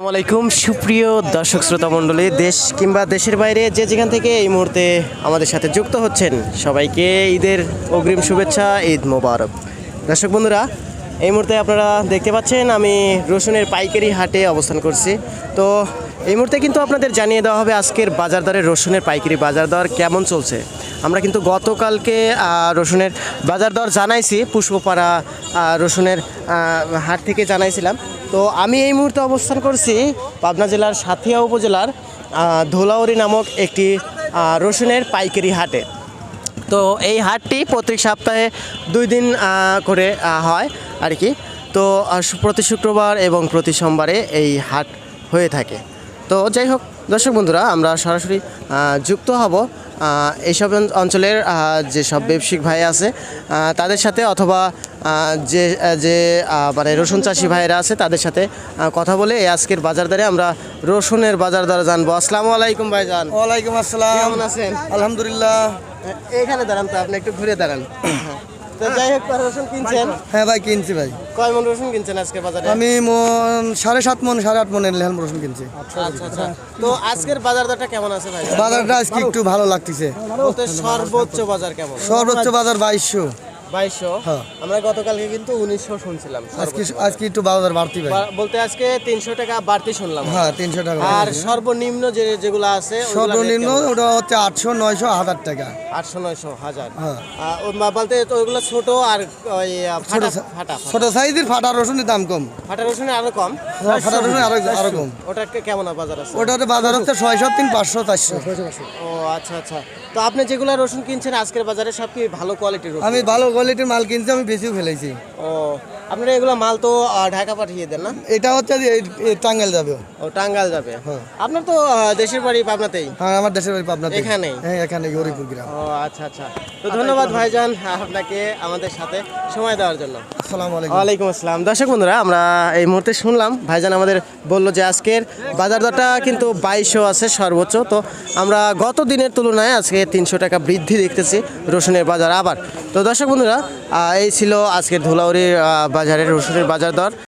আসসালামাইকুম সুপ্রিয় দর্শক শ্রোতা মণ্ডলী, দেশ কিংবা দেশের বাইরে যে যেখান থেকে এই মুহূর্তে আমাদের সাথে যুক্ত হচ্ছেন, সবাইকে ঈদের অগ্রিম শুভেচ্ছা, ঈদ মোবারক। দর্শক বন্ধুরা, এই মুহূর্তে আপনারা দেখতে পাচ্ছেন, আমি রসুনের পাইকারি হাটে অবস্থান করছি। তো এই মুহূর্তে কিন্তু আপনাদের জানিয়ে দেওয়া হবে আজকের বাজার দরে রসুনের পাইকারি বাজার দর কেমন চলছে। আমরা কিন্তু গতকালকে রসুনের বাজার দর জানাইছি, পুষ্পপাড়া রসুনের হাট থেকে জানাইছিলাম। তো আমি এই মুহূর্তে অবস্থান করছি পাবনা জেলার সাথিয়া উপজেলার ধোলাউরি নামক একটি রসুনের পাইকারি হাটে। তো এই হাটটি প্রতি সপ্তাহে দুই দিন করে হয় আর কি। তো প্রতি শুক্রবার এবং প্রতি সোমবারে এই হাট হয়ে থাকে। তো যাই হোক, দর্শক বন্ধুরা, আমরা সরাসরি যুক্ত হব। এইসব অঞ্চলের যেসব ব্যবসায়িক ভাই আছে তাদের সাথে অথবা যে যে মানে রসুন চাষি ভাইরা আছে তাদের সাথে কথা বলে এই আজকের বাজার দরে আমরা রসুনের বাজার দরে জানব। আসসালামু আলাইকুম ভাই ভাইজান। ওয়ালাইকুম আসসালাম। কেমন আছেন? আলহামদুলিল্লাহ। এখানে দাঁড়ান তো আপনি একটু ঘুরে দাঁড়ান। তো যাই হোক রসুন কিনছেন? হ্যাঁ ভাই কিনছি ভাই। কয় মন রসুন কিনছেন আজকে বাজারে? আমি মন সাড়ে সাত মন সাড়ে আট মনের লেহান রসুন কিনছি। আচ্ছা আচ্ছা তো আজকের বাজার দরটা কেমন আছে ভাই? বাজারটা আজকে একটু ভালো লাগতেছে। সর্বোচ্চ বাজার কেমন? সর্বোচ্চ বাজার বাইশশো। বাইশশো। হ্যাঁ। আমরা গতকালকে কিন্তু উনিশশো শুনছিলাম আজকে আজকে একটু বাজার বাড়তি বলতে আজকে তিনশো টাকা বাড়তি শুনলাম হ্যাঁ তিনশো টাকা আর সর্বনিম্ন যে যেগুলো আছে সর্বনিম্ন ওটা হচ্ছে আটশো নয়শো হাজার টাকা। আটশো নয়শো হাজার। হ্যাঁ। বলতে ওইগুলো ছোট আর ওই ফাটা ছোট- সাইজের ফাটা রসুনের দাম কম। ফাটা রসুনের আরও কম? ফাটা রসুনের আরও আরও কম। ওটা কেমন বাজার আছে? ওটাতে বাজার হচ্ছে ছয়শো তিন পাঁচশো চারশো। ও আচ্ছা আচ্ছা। তো আপনি যেগুলো রসুন কিনছেন আজকের বাজারে সব কি ভালো কোয়ালিটির রসুন? আমি ভালো কোয়ালিটির মাল কিনছি আমি বেশিও ফেলেছি ও আপনারা এগুলো মাল তো আহ, ঢাকা পাঠিয়ে দেন না? এটা হচ্ছে যে এই- এই টাঙ্গাইল যাবে। ও টাঙ্গাল যাবে। হ্যাঁ। আপনার তো আহ, দেশের বাড়ি পাবনাতেই? হ্যাঁ আমার দেশের বাড়ি পাবনাতে এখানেই? হ্যাঁ এখানে গরিপুর গ্রাম। ও আচ্ছা আচ্ছা। তো ধন্যবাদ ভাইজান আপনাকে আমাদের সাথে সময় দেওয়ার জন্য। ওয়ালাইকুম আসসালাম। দর্শক বন্ধুরা, আমরা এই মুহূর্তে শুনলাম, ভাইজান আমাদের বলল যে আজকের বাজার দরটা কিন্তু বাইশশো আছে সর্বোচ্চ। তো আমরা গত দিনের তুলনায় আজকে তিনশো টাকা বৃদ্ধি দেখতেছি রসুনের বাজার আবার। তো দর্শক বন্ধুরা এই ছিল আজকের ধুলাউড়ির বাজারের রসুনের বাজার দর।